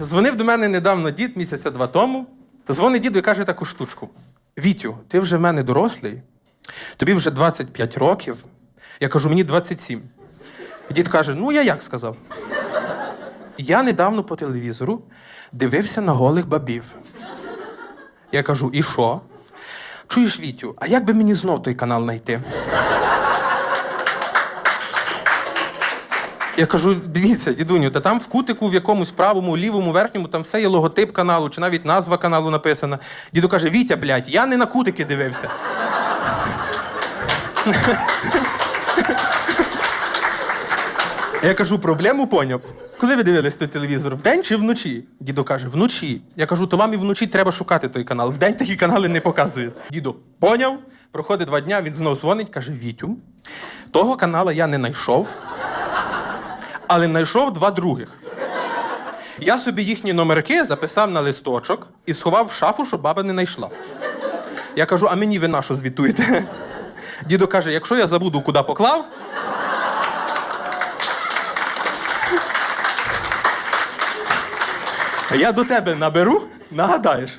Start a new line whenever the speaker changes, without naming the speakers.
Дзвонив до мене недавно дід, місяця два тому. Дзвонить діду і каже таку штучку: Вітю, ти вже в мене дорослий, тобі вже 25 років. Я кажу, мені 27. Дід каже: Ну, я як сказав? Я недавно по телевізору дивився на голих бабів. Я кажу, і що? Чуєш, Вітю, а як би мені знов той канал знайти? Я кажу: дивіться, дідуню, та там в кутику, в якомусь правому, лівому, верхньому, там все є логотип каналу, чи навіть назва каналу написана. Діду каже: Вітя, блядь, я не на кутики дивився. Я кажу, проблему поняв. Коли ви дивились той телевізор? Вдень чи вночі? Дідо каже, вночі. Я кажу, то вам і вночі треба шукати той канал. Вдень такі канали не показують. Дідо, поняв. Проходить два дня, він знов дзвонить, каже: Вітю, того канала я не знайшов, але знайшов два других. Я собі їхні номерки записав на листочок і сховав в шафу, щоб баба не знайшла. Я кажу, а мені ви на що звітуєте? Дідо каже, якщо я забуду, куди поклав. Я до тебе наберу, нагадаєш.